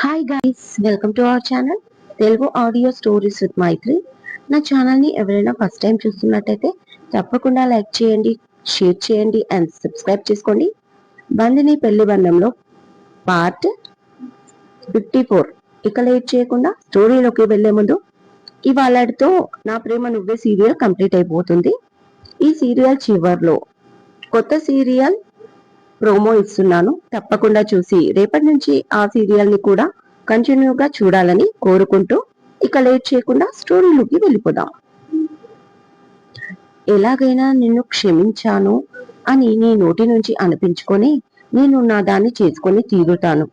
Hi guys welcome to our channel Telugu audio stories with Maithri నా ఛానల్ని ఎవరైనా first time చూస్తున్నట్టయితే తప్పకుండా లైక్ చేయండి షేర్ చేయండి అండ్ సబ్స్క్రైబ్ చేసుకోండి. బందిని పెళ్ళి బంధంలో పార్ట్ ఫిఫ్టీ ఫోర్ ఇక లేట్ చేయకుండా స్టోరీలోకి వెళ్ళే ముందు ఇవాళతో నా ప్రేమ నువ్వే సీరియల్ కంప్లీట్ అయిపోతుంది. ఈ సీరియల్ చివర్లో కొత్త సీరియల్ ప్రోమో ఇస్తున్నాను. తప్పకుండా చూసి రేపటి నుంచి ఆ సీరియల్ని కూడా కంటిన్యూగా చూడాలని కోరుకుంటూ ఇక లేట్ చేయకుండా స్టోరీలోకి వెళ్ళిపోదాం. ఎలాగైనా నిన్ను క్షమించాను అని నీ నోటి నుంచి అనిపించుకొని నేను నా దాన్ని చేసుకొని తీరుతాను.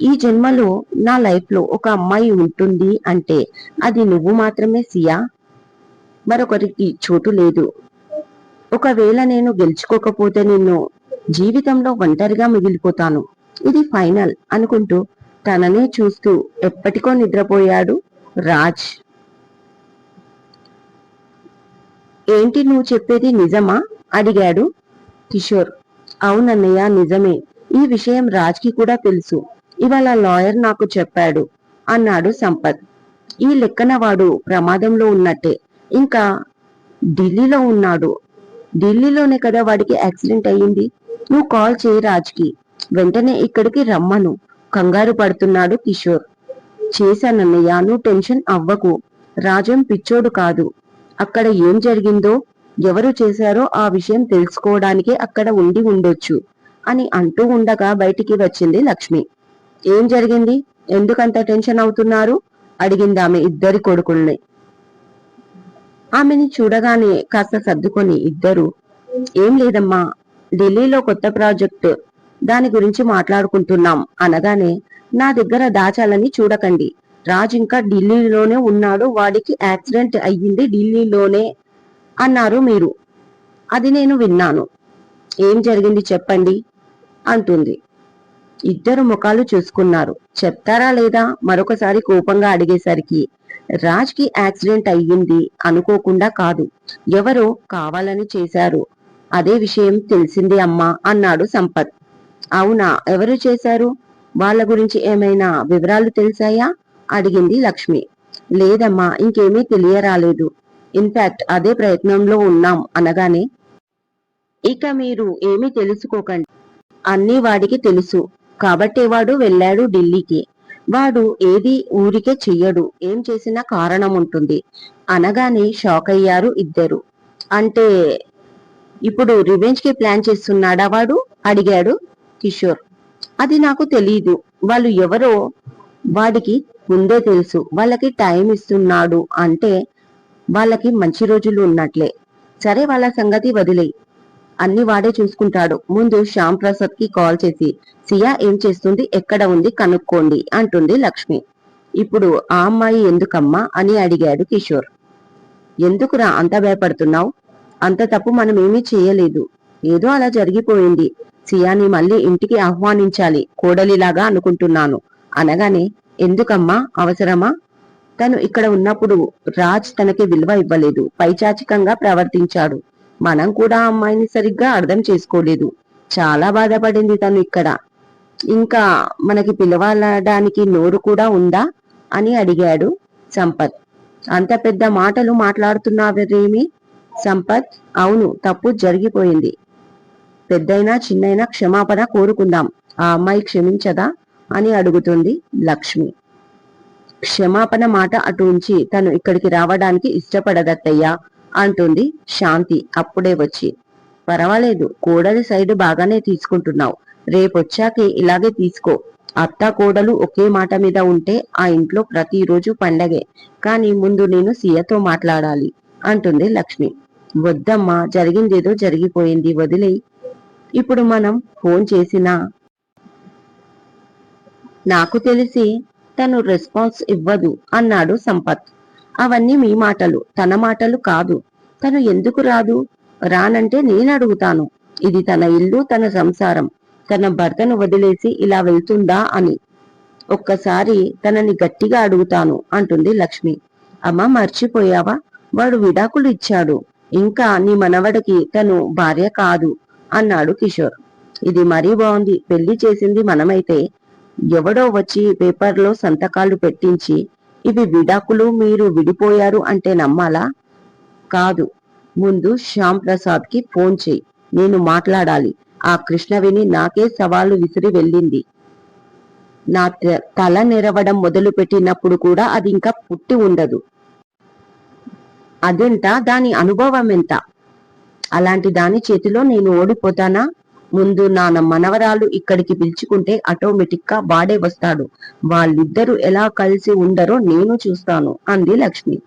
ఈ జన్మలో నా లైఫ్లో ఒక అమ్మాయి ఉంటుంది అంటే అది నువ్వు మాత్రమే సియా? మరొకరికి చోటు లేదు. ఒకవేళ నేను గెలుచుకోకపోతే నిన్ను జీవితంలో ఒంటరిగా మిగిలిపోతాను. ఇది ఫైనల్ అనుకుంటూ తననే చూస్తూ ఎప్పటికో నిద్రపోయాడు రాజ్. ఏంటి నువ్వు చెప్పేది నిజమా? అడిగాడు కిషోర్. అవునన్నయ్య నిజమే. ఈ విషయం రాజ్కి కూడా తెలుసు. ఇవాళ లాయర్ నాకు చెప్పాడు అన్నాడు సంపత్. ఈ లెక్కన వాడు ప్రమాదంలో ఉన్నట్టే. ఇంకా ఢిల్లీలో ఉన్నాడు. ఢిల్లీలోనే కదా వాడికి యాక్సిడెంట్ అయ్యింది? నువ్వు కాల్ చేయి రాజ్కి. వెంటనే ఇక్కడికి రమ్మను. కంగారు పడుతున్నాడు కిషోర్. చేశానన్నయ్య నువ్వు టెన్షన్ అవ్వకు. రాజం పిచ్చోడు కాదు. అక్కడ ఏం జరిగిందో ఎవరు చేశారో ఆ విషయం తెలుసుకోవడానికే అక్కడ ఉండి ఉండొచ్చు అని అంటూ ఉండగా బయటికి వచ్చింది లక్ష్మి. ఏం జరిగింది? ఎందుకంత టెన్షన్ అవుతున్నారు? అడిగింది ఆమె ఇద్దరి కొడుకుల్ని. ఆమెని చూడగానే కాస్త సర్దుకొని ఇద్దరు ఏం లేదమ్మా ఢిల్లీలో కొత్త ప్రాజెక్టు. దాని గురించి మాట్లాడుకుంటున్నాం. అనగానే నా దగ్గర దాచాలని చూడకండి. రాజ్ ఇంకా ఢిల్లీలోనే ఉన్నాడు. వాడికి యాక్సిడెంట్ అయ్యింది ఢిల్లీలోనే అన్నారు మీరు. అది నేను విన్నాను. ఏం జరిగింది చెప్పండి అంటుంది. ఇద్దరు ముఖాలు చూసుకున్నారు. చెప్తారా లేదా? మరొకసారి కోపంగా అడిగేసరికి రాజ్కి యాక్సిడెంట్ అయ్యింది అనుకోకుండా కాదు. ఎవరో కావాలని చేశారు. అదే విషయం తెలిసింది అమ్మా అన్నాడు సంపత్. అవునా ఎవరు చేశారు? వాళ్ళ గురించి ఏమైనా వివరాలు తెలిసాయా? అడిగింది లక్ష్మి. లేదమ్మా ఇంకేమీ తెలియరాలేదు. ఇన్ఫాక్ట్ అదే ప్రయత్నంలో ఉన్నాం అనగానే ఇక మీరు ఏమీ తెలుసుకోకండి. అన్నీ వాడికి తెలుసు. కాబట్టే వాడు వెళ్ళాడు ఢిల్లీకి. వాడు ఏది ఊరికే చెయ్యడు. ఏం చేసినా కారణం ఉంటుంది. అనగానే షాక్ అయ్యారు ఇద్దరు. అంటే ఇప్పుడు రివెంజ్కి ప్లాన్ చేస్తున్నాడా వాడు? అడిగాడు కిషోర్. అది నాకు తెలియదు వాళ్ళు ఎవరో వాడికి ముందే తెలుసు. వాళ్ళకి టైం ఇస్తున్నాడు అంటే వాళ్ళకి మంచి రోజులు ఉన్నట్లే. సరే వాళ్ళ సంగతి వదిలేయి. అన్ని వాడే చూసుకుంటాడు. ముందు శ్యామ్ ప్రసాద్కి కాల్ చేసి సియా ఏం చేస్తుంది? ఎక్కడ ఉంది? కనుక్కోండి అంటుంది లక్ష్మి. ఇప్పుడు ఆ అమ్మాయి ఎందుకమ్మా అని అడిగాడు కిషోర్. ఎందుకురా అంత భయపడుతున్నావు? అంత తప్పు మనం ఏమీ చేయలేదు. ఏదో అలా జరిగిపోయింది. సియాని మళ్ళీ ఇంటికి ఆహ్వానించాలి. కోడలిలాగా అనుకుంటున్నాను. అనగానే ఎందుకమ్మా? అవసరమా? తను ఇక్కడ ఉన్నప్పుడు రాజ్ తనకి విలువ ఇవ్వలేదు. పైచాచికంగా ప్రవర్తించాడు. మనం కూడా అమ్మాయిని సరిగ్గా అర్థం చేసుకోలేదు. చాలా బాధపడింది తను ఇక్కడ. ఇంకా మనకి పిలవడానికి నోరు కూడా ఉందా? అని అడిగాడు సంపత్. అంత పెద్ద మాటలు మాట్లాడుతున్నావేమి? సంపత్ అవును తప్పు జరిగిపోయింది. పెద్దయినా చిన్నైనా క్షమాపణ కోరుకుందాం. ఆ అమ్మాయి క్షమించదా? అని అడుగుతుంది లక్ష్మి. క్షమాపణ మాట అటు ఉంచి తను ఇక్కడికి రావడానికి ఇష్టపడదత్తయ్యా అంటుంది శాంతి అప్పుడే వచ్చి. పర్వాలేదు కోడలి సైడ్ బాగానే తీసుకుంటున్నావు. రేపొచ్చాకే ఇలాగే తీసుకో. అత్త కోడలు ఒకే మాట మీద ఉంటే ఆ ఇంట్లో ప్రతిరోజు పండగే. కానీ ముందు నేను సీయతో మాట్లాడాలి అంటుంది లక్ష్మి. వద్దమ్మా జరిగిందేదో జరిగిపోయింది వదిలేయి. ఇప్పుడు మనం ఫోన్ చేసినా. నాకు తెలిసి తను రెస్పాన్స్ ఇవ్వదు అన్నాడు సంపత్. అవన్నీ మీ మాటలు తన మాటలు కాదు. తను ఎందుకు రాదు? రానంటే నేను అడుగుతాను. ఇది తన ఇల్లు తన సంసారం. తన భర్తను వదిలేసి ఇలా వెళ్తుందా అని. ఒక్కసారి తనని గట్టిగా అడుగుతాను అంటుంది లక్ష్మి. అమ్మ మర్చిపోయావా? వాడు విడాకులు ఇచ్చాడు. ఇంకా నీ మనవడికి తను భార్య కాదు అన్నాడు కిషోర్. ఇది మరీ బాగుంది. పెళ్ళి చేసింది మనమైతే. ఎవడో వచ్చి పేపర్లో సంతకాలు పెట్టించి ఇవి విడాకులు మీరు విడిపోయారు అంటే నమ్మాలా? కాదు. ముందు శ్యామ్ ప్రసాద్కి ఫోన్ చేయి. నేను మాట్లాడాలి. ఆ కృష్ణవేణి నాకే సవాలు విసిరి వెళ్ళింది. నా త- తల నెరవడం మొదలు పెట్టినప్పుడు కూడా అది ఇంకా పుట్టి ఉండదు. అదెంత? దాని అనుభవం ఎంత? అలాంటి దాని చేతిలో నేను ఓడిపోతానా? ముందు నా మనవరాలు ఇక్కడికి పిలుచుకుంటే ఆటోమేటిక్గా వాడే వస్తాడు. వాళ్ళిద్దరూ ఎలా కలిసి ఉండరో నేను చూస్తాను అంది లక్ష్మి.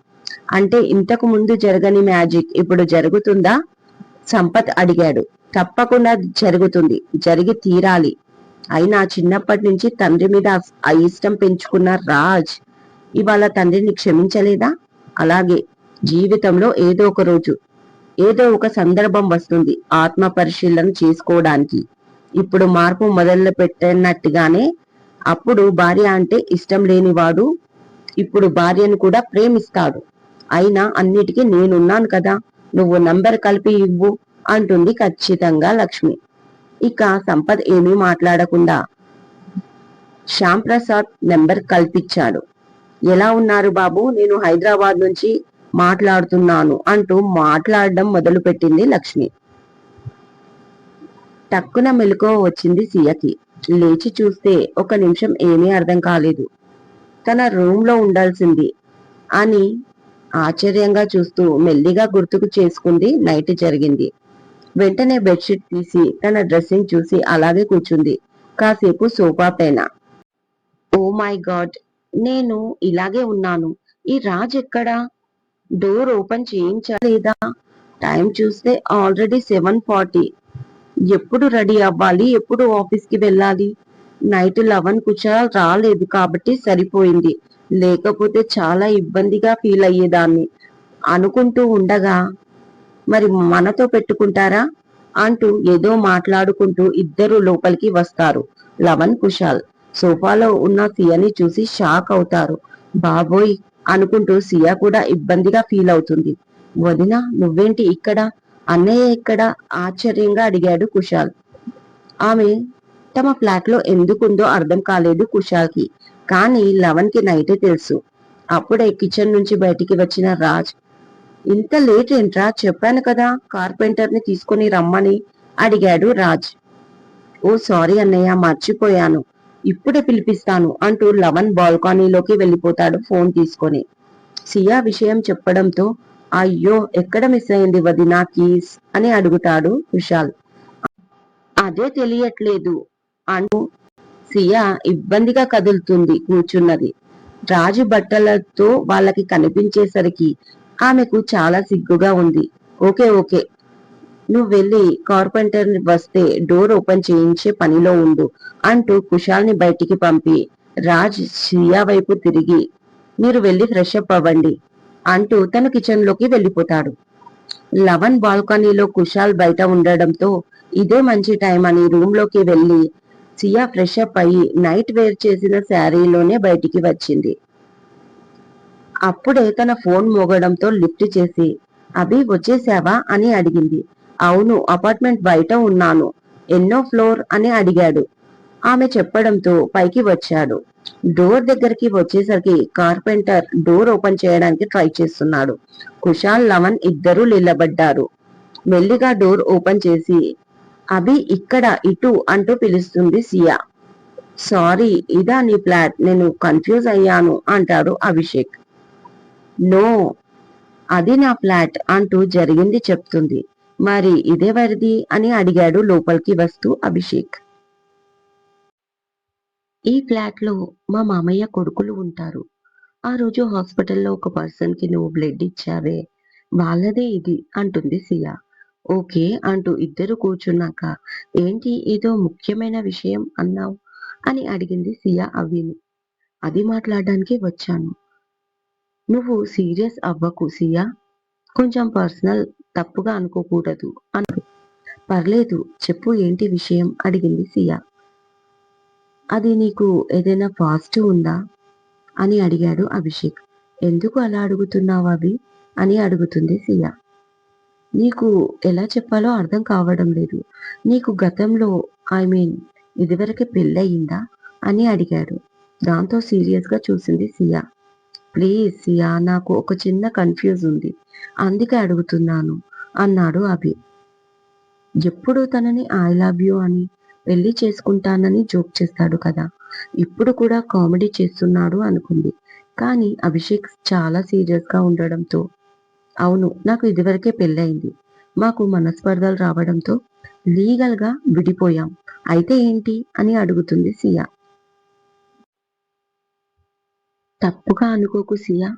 అంటే ఇంతకు ముందు జరగని మ్యాజిక్ ఇప్పుడు జరుగుతుందా? సంపత్ అడిగాడు. తప్పకుండా జరుగుతుంది. జరిగి తీరాలి. అయినా చిన్నప్పటి నుంచి తండ్రి మీద ఆ ఇష్టం పెంచుకున్న రాజ్ ఇవాళ తండ్రిని క్షమించలేదా? అలాగే జీవితంలో ఏదో ఒక రోజు ఏదో ఒక సందర్భం వస్తుంది ఆత్మ పరిశీలన చేసుకోవడానికి. ఇప్పుడు మార్పు మొదలు పెట్టినట్టుగానే అప్పుడు భార్య అంటే ఇష్టం లేనివాడు ఇప్పుడు భార్యను కూడా ప్రేమిస్తాడు. అయినా అన్నిటికీ నేనున్నాను కదా నువ్వు నంబర్ కలిపి ఇవ్వు అంటుంది ఖచ్చితంగా లక్ష్మి. ఇక సంపద్ ఏమీ మాట్లాడకుండా శ్యామ్ ప్రసాద్ నెంబర్ కల్పించాడు. ఎలా ఉన్నారు బాబు? నేను హైదరాబాద్ నుంచి మాట్లాడుతున్నాను అంటూ మాట్లాడడం మొదలుపెట్టింది లక్ష్మి. టక్కున మెలకువ వచ్చింది సియకి. లేచి చూస్తే ఒక నిమిషం ఏమీ అర్థం కాలేదు. తన రూమ్లో ఉండాల్సింది అని ఆశ్చర్యంగా చూస్తూ మెల్లిగా గుర్తుకు చేసుకుంది నైట్ జరిగింది. వెంటనే బెడ్షీట్ తీసి తన డ్రెస్సింగ్ చూసి అలాగే కూర్చుంది. కాసేపు సోఫా పైన. Oh my god! నేను ఇలాగే ఉన్నాను. ఈ రాజ్ ఎక్కడా? డోర్ ఓపెన్ చేయించలేదా? టైం చూస్తే ఆల్రెడీ సెవెన్ ఫార్టీ. ఎప్పుడు రెడీ అవ్వాలి? ఎప్పుడు ఆఫీస్కి వెళ్ళాలి? నైట్ లెవెన్ కుచా రాలేదు కాబట్టి సరిపోయింది. లేకపోతే చాలా ఇబ్బందిగా ఫీల్ అయ్యేదాన్ని. అనుకుంటూ ఉండగా మరి మనతో పెట్టుకుంటారా? అంటూ ఏదో మాట్లాడుకుంటూ ఇద్దరు లోపలికి వస్తారు. లవన్ కుషాల్ సోఫాలో ఉన్న సియని చూసి షాక్ అవుతారు. బాబోయ్ అనుకుంటూ సియా కూడా ఇబ్బందిగా ఫీల్ అవుతుంది. వదిన నువ్వేంటి ఇక్కడ? అన్నయ్య ఇక్కడ ఆశ్చర్యంగా అడిగాడు కుషాల్ ఆమె తమ ఫ్లాట్లో ఎందుకుందో అర్థం కాలేదు కుషాల్కి కానీ లవన్కి నైటే తెలుసు. అప్పుడే కిచెన్ నుంచి బయటికి వచ్చిన రాజ్ ఇంత లేట్ ఏంట్రా? చెప్పాను కదా కార్పెంటర్ని తీసుకొని రమ్మని అడిగాడు రాజ్. ఓ సారీ అన్నయ్య మర్చిపోయాను. ఇప్పుడే పిలిపిస్తాను అంటూ లవన్ బాల్కనీలోకి వెళ్ళిపోతాడు ఫోన్ తీసుకొని. సియా విషయం చెప్పడంతో అయ్యో ఎక్కడ మిస్ అయింది వదినా కీస్? అని అడుగుతాడు విశాల్. అదే తెలియట్లేదు అంటూ సియా ఇబ్బందిగా కదులుతుంది కూర్చున్నది. రాజు బట్టలతో వాళ్ళకి కనిపించేసరికి ఆమెకు చాలా సిగ్గుగా ఉంది. ఓకే ఓకే నువ్వు వెళ్ళి కార్పెంటర్ వస్తే డోర్ ఓపెన్ చేయించే పనిలో ఉండు అంటూ కుషాల్ని బయటికి పంపి రాజ్ శ్రియా వైపు తిరిగి మీరు వెళ్ళి ఫ్రెష్ అప్ అవ్వండి అంటూ తన కిచెన్లోకి వెళ్ళిపోతాడు. లవన్ బాల్కనీలో కుషాల్ బయట ఉండడంతో ఇదే మంచి టైం అని రూమ్లోకి వెళ్ళి సియా ఫ్రెష్ అప్ అయ్యి నైట్ వేర్ చేసిన శారీలోనే బయటికి వచ్చింది. అప్పుడే తన ఫోన్ మోగడంతో లిఫ్ట్ చేసి అభి వచ్చేసావా అని అడిగింది. అవును అపార్ట్మెంట్ బయట ఉన్నాను. ఎన్నో ఫ్లోర్ అని అడిగాడు. ఆమె చెప్పడంతో పైకి వచ్చాడు. డోర్ దగ్గరికి వచ్చేసరికి కార్పెంటర్ డోర్ ఓపెన్ చేయడానికి ట్రై చేస్తున్నాడు. కుషాల్ లవన్ ఇద్దరూ నిలబడ్డారు. మెల్లిగా డోర్ ఓపెన్ చేసి అభి ఇక్కడ ఇటు అంటూ పిలుస్తుంది సియా. సారీ ఇదా నీ ప్లాట్ నేను కన్ఫ్యూజ్ అయ్యాను అంటాడు అభిషేక్. నో అది నా ఫ్లాట్ అంటూ జరిగింది చెప్తుంది. మరి ఇదెవరిది అని అడిగాడు లోపలికి వస్తూ అభిషేక్. ఈ ఫ్లాట్లో మా మామయ్య కొడుకులు ఉంటారు. ఆ రోజు హాస్పిటల్లో ఒక పర్సన్కి నువ్వు బ్లడ్ ఇచ్చావే. వాళ్ళదే ఇది అంటుంది సియా. ఓకే అంటూ ఇద్దరు కూర్చున్నాక ఏంటి ఏదో ముఖ్యమైన విషయం అన్నావు? అని అడిగింది సియా అవిని అది మాట్లాడడానికి వచ్చాను. నువ్వు సీరియస్ అవ్వకు సియా. కొంచెం పర్సనల్ తప్పుగా అనుకోకూడదు. అన్నాడు పర్లేదు చెప్పు ఏంటి విషయం? అడిగింది సియా. అది నీకు ఏదైనా ఫాస్ట్ ఉందా? అని అడిగాడు అభిషేక్. ఎందుకు అలా అడుగుతున్నావు అవి అని అడుగుతుంది సియా. నీకు ఎలా చెప్పాలో అర్థం కావడం లేదు. నీకు గతంలో ఐ మీన్ ఇదివరకే పెళ్ళయిందా? అని అడిగాడు. దాంతో సీరియస్గా చూసింది సియా. ప్లీజ్ సియా నాకు ఒక చిన్న కన్ఫ్యూజ్ ఉంది. అందుకే అడుగుతున్నాను అన్నాడు అభి. ఎప్పుడు తనని ఐ లవ్ యూ అని పెళ్ళి చేసుకుంటానని జోక్ చేస్తాడు కదా. ఇప్పుడు కూడా కామెడీ చేస్తున్నాడు అనుకుంది. కానీ అభిషేక్ చాలా సీరియస్గా ఉండడంతో అవును నాకు ఇదివరకే పెళ్ళయింది. మాకు మనస్పర్ధలు రావడంతో లీగల్గా విడిపోయాం. అయితే ఏంటి అని అడుగుతుంది సియా. తప్పుగా అనుకోకు సియా.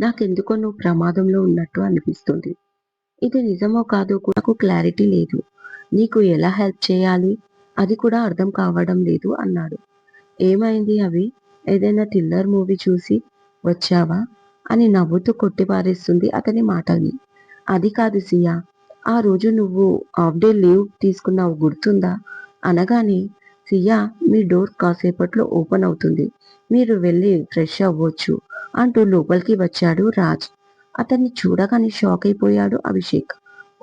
నాకెందుకో నువ్వు ప్రమాదంలో ఉన్నట్టు అనిపిస్తుంది. ఇది నిజమో కాదో కూడా నాకు క్లారిటీ లేదు. నీకు ఎలా హెల్ప్ చేయాలి? అది కూడా అర్థం కావడం లేదు అన్నాడు. ఏమైంది అవి ఏదైనా థ్రిల్లర్ మూవీ చూసి వచ్చావా? అని నవ్వుతూ కొట్టిపారేస్తుంది అతని మాటల్ని. అది కాదు సియా. ఆ రోజు నువ్వు హాఫ్ డే లీవ్ తీసుకున్నావు గుర్తుందా? అనగానే సియా మీ డోర్ కాసేపట్లో ఓపెన్ అవుతుంది. మీరు వెళ్ళి ఫ్రెష్ అవ్వచ్చు అంటూ లోపలికి వచ్చాడు రాజ్. అతన్ని చూడగానే షాక్ అయిపోయాడు అభిషేక్.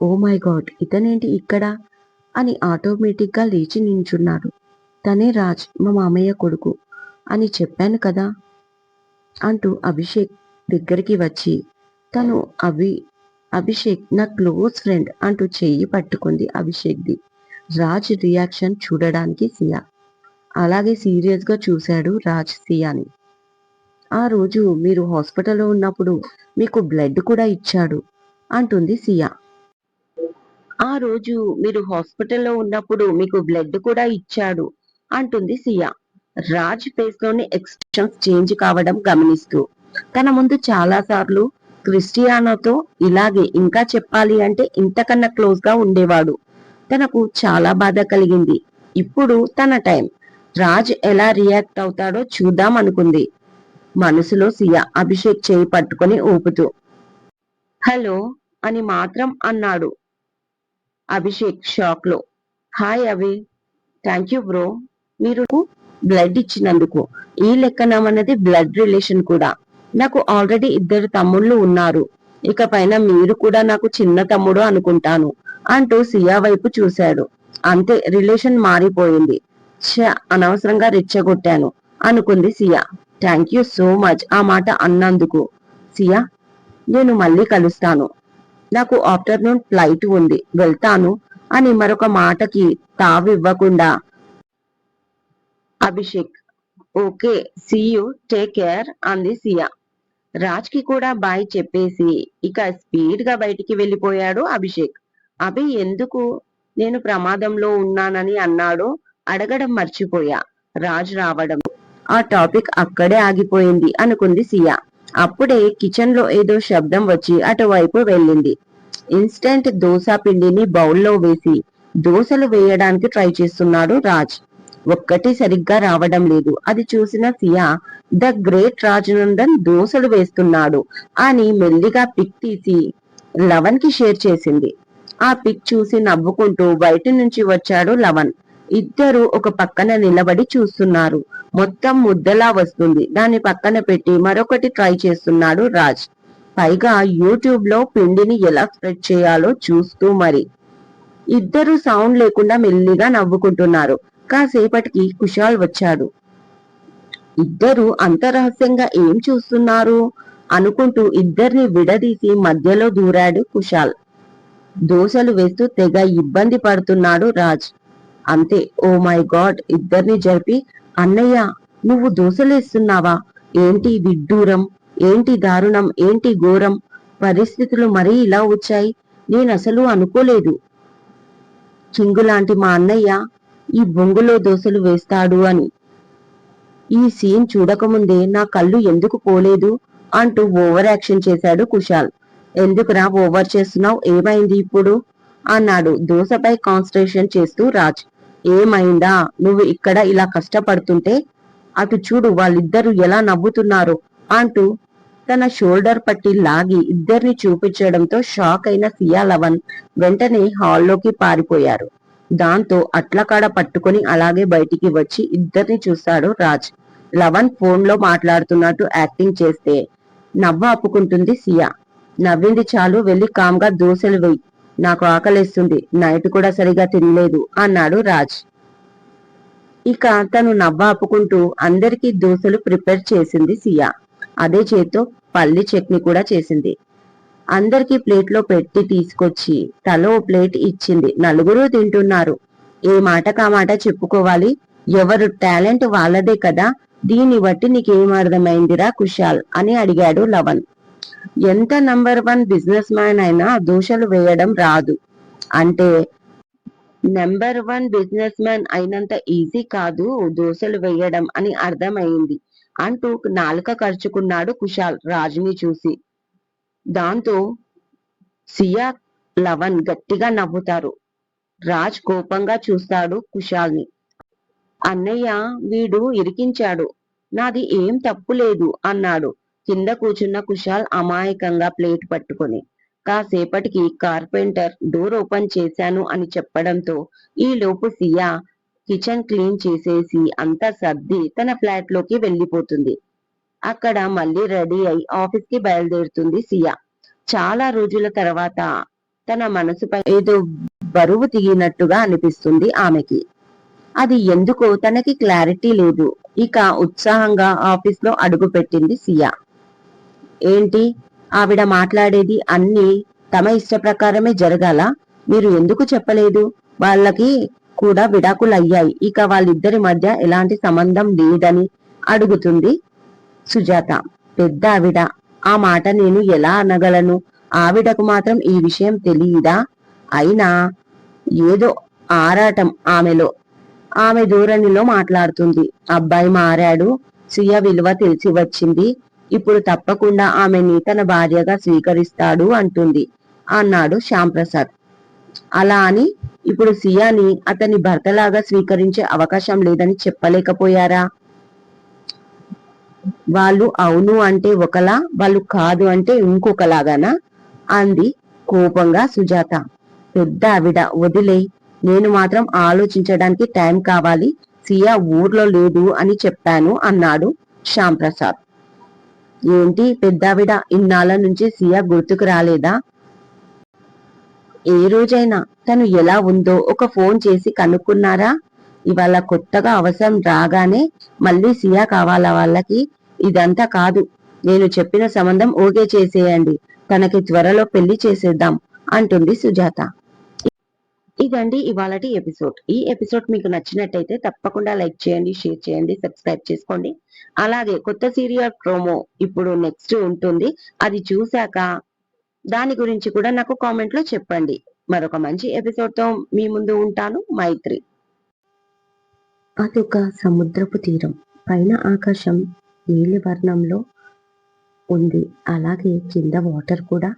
ఓ మై గాడ్ ఇతనేంటి ఇక్కడ? అని ఆటోమేటిక్గా లేచి నించున్నాడు. తనే రాజ్ మా మామయ్య కొడుకు. అని చెప్పాను కదా? అంటూ అభిషేక్ దగ్గరికి వచ్చి తను అభి అభిషేక్ నా క్లోజ్ ఫ్రెండ్ అంటూ చెయ్యి పట్టుకుంది అభిషేక్ది. రాజ్ రియాక్షన్ చూడడానికి సియా. అలాగే సీరియస్గా చూశాడు రాజ్ సియాని. ఆ రోజు మీరు హాస్పిటల్లో ఉన్నప్పుడు మీకు బ్లడ్ కూడా ఇచ్చాడు అంటుంది సియా. ఆ రోజు మీరు హాస్పిటల్లో ఉన్నప్పుడు మీకు బ్లడ్ కూడా ఇచ్చాడు అంటుంది సియా. రాజ్ ఫేస్లోని ఎక్స్ప్రెషన్స్ చేంజ్ కావడం గమనిస్తూ తన ముందు చాలా సార్లు క్రిస్టియానోతో ఇలాగే ఇంకా చెప్పాలి అంటే ఇంతకన్నా క్లోజ్గా ఉండేవాడు. తనకు చాలా బాధ కలిగింది. ఇప్పుడు తన టైం. రాజ్ ఎలా రియాక్ట్ అవుతాడో చూద్దాం అనుకుంది. మనసులో సియా అభిషేక్ చేయి పట్టుకుని ఊపుతూ హలో అని మాత్రం అన్నాడు అభిషేక్ షాక్లో హాయ్ అవి థ్యాంక్ యూ బ్రో. మీరు బ్లడ్ ఇచ్చినందుకు. ఈ లెక్కనం అన్నది బ్లడ్ రిలేషన్ కూడా. నాకు ఆల్రెడీ ఇద్దరు తమ్ముళ్ళు ఉన్నారు. ఇక పైన మీరు కూడా నాకు చిన్న తమ్ముడు అనుకుంటాను. అంటూ సియా వైపు చూశాడు. అంతే రిలేషన్ మారిపోయింది. ఛ అనవసరంగా రెచ్చగొట్టాను అనుకుంది Siya. Thank you so much ఆ మాట అన్నందుకు. సియా నేను మళ్ళీ కలుస్తాను. నాకు ఆఫ్టర్నూన్ ఫ్లైట్ ఉంది వెళ్తాను అని మరొక మాటకి తావివ్వకుండా. Abhishek okay see take care అంది సియా. రాజ్కి కూడా బాయ్ చెప్పేసి ఇక స్పీడ్గా బయటికి వెళ్ళిపోయాడు అభిషేక్. అభి ఎందుకు నేను ప్రమాదంలో ఉన్నానని అన్నాడో అడగడం మర్చిపోయా. రాజ్ రావడం. ఆ టాపిక్ అక్కడే ఆగిపోయింది అనుకుంది సియా. అప్పుడే కిచెన్లో ఏదో శబ్దం వచ్చి అటువైపు వెళ్ళింది. ఇన్స్టెంట్ దోశ పిండిని బౌల్లో వేసి దోశలు వేయడానికి ట్రై చేస్తున్నాడు రాజ్. ఒక్కటి సరిగ్గా రావడం లేదు. అది చూసిన సియా ద గ్రేట్ రాజనందన్ దోశలు వేస్తున్నాడు అని మెల్లిగా పిక్ తీసి లవన్కి షేర్ చేసింది. ఆ పిక్ చూసి నవ్వుకుంటూ బయట నుంచి వచ్చాడు లవన్ ఇద్దరు ఒక పక్కన నిలబడి చూస్తున్నారు. మొత్తం ముద్దలా వస్తుంది. దాన్ని పక్కన పెట్టి మరొకటి ట్రై చేస్తున్నాడు రాజ్. పైగా యూట్యూబ్లో పిండిని ఎలా స్ప్రెడ్ చేయాలో చూస్తూ మరి. ఇద్దరు సౌండ్ లేకుండా మెల్లిగా నవ్వుకుంటున్నారు. కాసేపటికి కుషాల్ వచ్చాడు. ఇద్దరు అంత రహస్యంగా ఏం చూస్తున్నారు? అనుకుంటూ ఇద్దరిని విడదీసి మధ్యలో దూరాడు కుషాల్ దోశలు వేస్తూ తెగ ఇబ్బంది పడుతున్నాడు రాజ్. అంతే ఓ మై గాడ్ ఇద్దరిని జరిపి అన్నయ్య నువ్వు దోశలేస్తున్నావా ఏంటి విడ్డూరం? ఏంటి దారుణం? ఏంటి ఘోరం? పరిస్థితులు మరీ ఇలా వచ్చాయి. నేను అసలు అనుకోలేదు. కింగు లాంటి మా అన్నయ్య ఈ బొంగులో దోశలు వేస్తాడు అని. ఈ సీన్ చూడకముందే నా కళ్ళు ఎందుకు పోలేదు? అంటూ ఓవర్ యాక్షన్ చేశాడు కుశాల్. ఎందుకురా ఓవర్ చేస్తున్నావు? ఏమైంది ఇప్పుడు? అన్నాడు. దోశపై కాన్సన్ట్రేషన్ చేస్తూ రాజ్. ఏమైందా? నువ్వు ఇక్కడ ఇలా కష్టపడుతుంటే? అటు చూడు వాళ్ళిద్దరూ ఎలా నవ్వుతున్నారు అంటూ తన షోల్డర్ పట్టి లాగి ఇద్దరిని చూపించడంతో షాక్ అయిన సియా లవన్ వెంటనే హాల్లోకి పారిపోయారు. దాంతో అట్లకాడ పట్టుకొని అలాగే బయటికి వచ్చి ఇద్దరిని చూస్తాడు రాజ్. లవన్ ఫోన్లో మాట్లాడుతున్నట్టు యాక్టింగ్ చేస్తే నవ్వు ఆపుకుంటుంది సియా. నవ్వింది చాలు వెళ్ళి కామ్గా దోశలు వెయ్యి నాకు ఆకలేస్తుంది నైట్ కూడా సరిగా తినలేదు అన్నాడు రాజ్. ఇక తను నవ్వాపుకుంటూ అందరికీ దోశలు ప్రిపేర్ చేసింది సియా. అదే చేత్తో పల్లి చట్నీ కూడా చేసింది. అందరికీ ప్లేట్లో పెట్టి తీసుకొచ్చి తలో ప్లేట్ ఇచ్చింది. నలుగురు తింటున్నారు. ఏ మాట కామాట చెప్పుకోవాలి? ఎవరు టాలెంట్ వాళ్ళదే కదా. దీన్ని బట్టి నీకేం అర్థమైందిరా కుషాల్ అని అడిగాడు లవన్ ఎంత నంబర్ వన్ బిజినెస్ మ్యాన్ అయినా దోషలు వేయడం రాదు. అంటే నెంబర్ వన్ బిజినెస్ మ్యాన్ అయినంత ఈజీ కాదు దోశలు వేయడం అని అర్థమైంది. అంటూ నాలుక ఖర్చుకున్నాడు కుశాల్ రాజుని చూసి. దాంతో సియా లవన్ గట్టిగా నవ్వుతారు. రాజ్ కోపంగా చూస్తాడు కుశాల్ని. అన్నయ్య వీడు ఇరికించాడు. నాది ఏం తప్పు లేదు అన్నాడు. కింద కూర్చున్న కుషాల్ అమాయకంగా ప్లేట్ పట్టుకొని కాసేపటికి కార్పెంటర్ డోర్ ఓపెన్ చేశాను అని చెప్పడంతో ఈ లోపు సియా కిచెన్ క్లీన్ చేసేసి అంతా సర్ది తన ఫ్లాట్లోకి వెళ్ళిపోతుంది. అక్కడ మళ్ళీ రెడీ అయి ఆఫీస్కి బయలుదేరుతుంది సియా. చాలా రోజుల తర్వాత తన మనసుపై ఏదో బరువు తిగినట్టుగా అనిపిస్తుంది ఆమెకి. అది ఎందుకో తనకి క్లారిటీ లేదు. ఇక ఉత్సాహంగా ఆఫీస్లో అడుగు పెట్టింది సియా. ఏంటి? ఆవిడ మాట్లాడేది అన్ని తమ ఇష్ట ప్రకారమే జరగాల? మీరు ఎందుకు చెప్పలేదు? వాళ్ళకి కూడా విడాకులు అయ్యాయి. ఇక వాళ్ళిద్దరి మధ్య ఎలాంటి సంబంధం లేదని అడుగుతుంది సుజాత. పెద్ద ఆవిడ. ఆ మాట నేను ఎలా అనగలను? ఆవిడకు మాత్రం ఈ విషయం తెలియదా అయినా ఏదో ఆరాటం ఆమెలో. ఆమె ధోరణిలో మాట్లాడుతుంది. అబ్బాయి మారాడు. సుయ విలువ తెలిసి వచ్చింది. ఇప్పుడు తప్పకుండా ఆమెని తన భార్యగా స్వీకరిస్తాడు అంటుంది. అన్నాడు శ్యాంప్రసాద్. అలా అని ఇప్పుడు సియాని అతని భర్తలాగా స్వీకరించే అవకాశం లేదని చెప్పలేకపోయారా? వాళ్ళు అవును అంటే ఒకలా వాళ్ళు కాదు అంటే ఇంకొకలాగానా? అంది కోపంగా సుజాత. పెద్ద ఆవిడ వదిలే నేను మాత్రం ఆలోచించడానికి టైం కావాలి సియా ఊర్లో లేదు అని చెప్పాను అన్నాడు శ్యాంప్రసాద్. ఏంటి పెద్దావిడ ఇన్నాళ్ళ నుంచి సియా గుర్తుకు రాలేదా? ఏ రోజైనా తను ఎలా ఉందో ఒక ఫోన్ చేసి కనుక్కున్నారా? ఇవాళ కొత్తగా అవసరం రాగానే మళ్ళీ సియా కావాలా వాళ్ళకి? ఇదంతా కాదు. నేను చెప్పిన సంబంధం ఓకే చేసేయండి. తనకి త్వరలో పెళ్ళి చేసేద్దాం అంటుంది సుజాత. ఇదండి ఇవాళటి ఎపిసోడ్. ఈ ఎపిసోడ్ మీకు నచ్చినట్టయితే తప్పకుండా లైక్ చేయండి షేర్ చేయండి సబ్స్క్రైబ్ చేసుకోండి. అలాగే కొత్త సీరియల్ ప్రోమో ఇప్పుడు నెక్స్ట్ ఉంటుంది. అది చూశాక దాని గురించి కూడా నాకు కామెంట్లో చెప్పండి. మరొక మంచి ఎపిసోడ్తో మీ ముందు ఉంటాను. మైత్రి. అదొక సముద్రపు తీరం. పైన ఆకాశం నీలి వర్ణంలో ఉంది. అలాగే కింద వాటర్ కూడా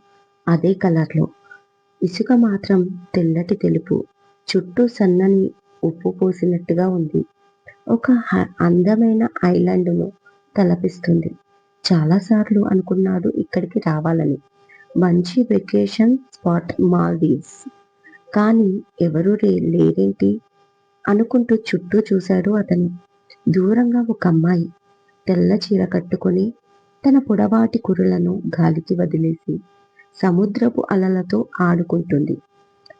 అదే కలర్లో. ఇసుక మాత్రం తెల్లటి తెలుపు చుట్టూ సన్నని ఉప్పు పోసినట్టుగా ఉంది. ఒక హ- అందమైన ఐలాండ్ను తలపిస్తుంది. చాలాసార్లు అనుకున్నాడు ఇక్కడికి రావాలని. మంచి వెకేషన్ స్పాట్ మాల్దీవ్స్. కానీ ఎవరు రే లేరేంటి? అనుకుంటూ చుట్టూ చూశాడు అతను. దూరంగా ఒక అమ్మాయి తెల్ల చీర కట్టుకొని తన పొడవాటి కురులను గాలికి వదిలేసి సముద్రపు అలలతో ఆడుకుంటుంది.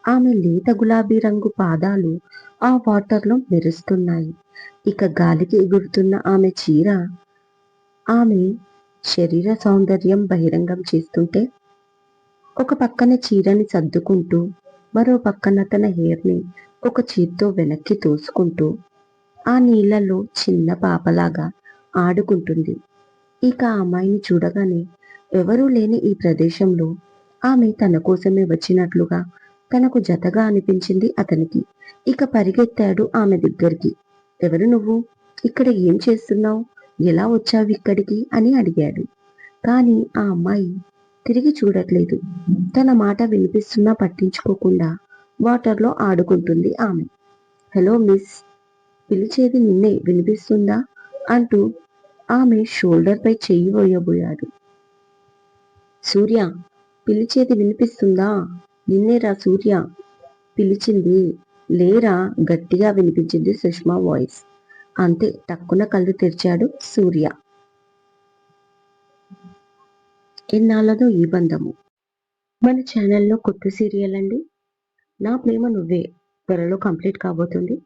ఆమె లేత గులాబీ రంగు పాదాలు ఆ వాటర్లో మెరుస్తున్నాయి. ఇక గాలికి ఎగురుతున్న ఆమె చీర ఆమె శరీర సౌందర్యం బహిరంగం చేస్తుంటే ఒక పక్కన చీరని సర్దుకుంటూ మరో పక్కన తన హెయిర్ని ఒక చేత్తో వెనక్కి తోసుకుంటూ ఆ నీళ్ళలో చిన్న పాపలాగా ఆడుకుంటుంది. ఇక ఆ అమ్మాయిని చూడగానే ఎవరూ లేని ఈ ప్రదేశంలో ఆమె తన కోసమే వచ్చినట్లుగా తనకు జతగా అనిపించింది అతనికి. ఇక పరిగెత్తాడు ఆమె దగ్గరికి. ఎవరు నువ్వు? ఇక్కడ ఏం చేస్తున్నావు? ఎలా వచ్చావు ఇక్కడికి? అని అడిగాడు. కానీ ఆ అమ్మాయి తిరిగి చూడట్లేదు. తన మాట వినిపిస్తున్నా పట్టించుకోకుండా వాటర్లో ఆడుకుంటుంది ఆమె. హలో మిస్ పిలిచేది నిన్నే వినిపిస్తుందా? అంటూ ఆమె షోల్డర్ పై చెయ్యి వేయబోయాడు. సూర్య పిలిచేది వినిపిస్తుందా? నిన్నేరా సూర్య పిలిచింది. లేరా? గట్టిగా వినిపించింది సుష్మా వాయిస్. అంతే టక్కున కళ్ళు తెరిచాడు సూర్య. ఎన్నాళ్ళదో ఈ బంధము. మన ఛానల్లో కొత్త సీరియల్ అండి? నా ప్రేమ నువ్వే త్వరలో కంప్లీట్ కాబోతుంది.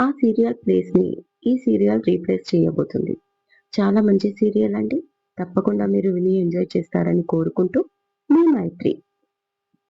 ఆ సీరియల్ ప్లేస్ని ఈ సీరియల్ రీప్లేస్ చేయబోతుంది. చాలా మంచి సీరియల్ అండి. తప్పకుండా మీరు విని ఎంజాయ్ చేస్తారని కోరుకుంటూ మీ మైత్రి.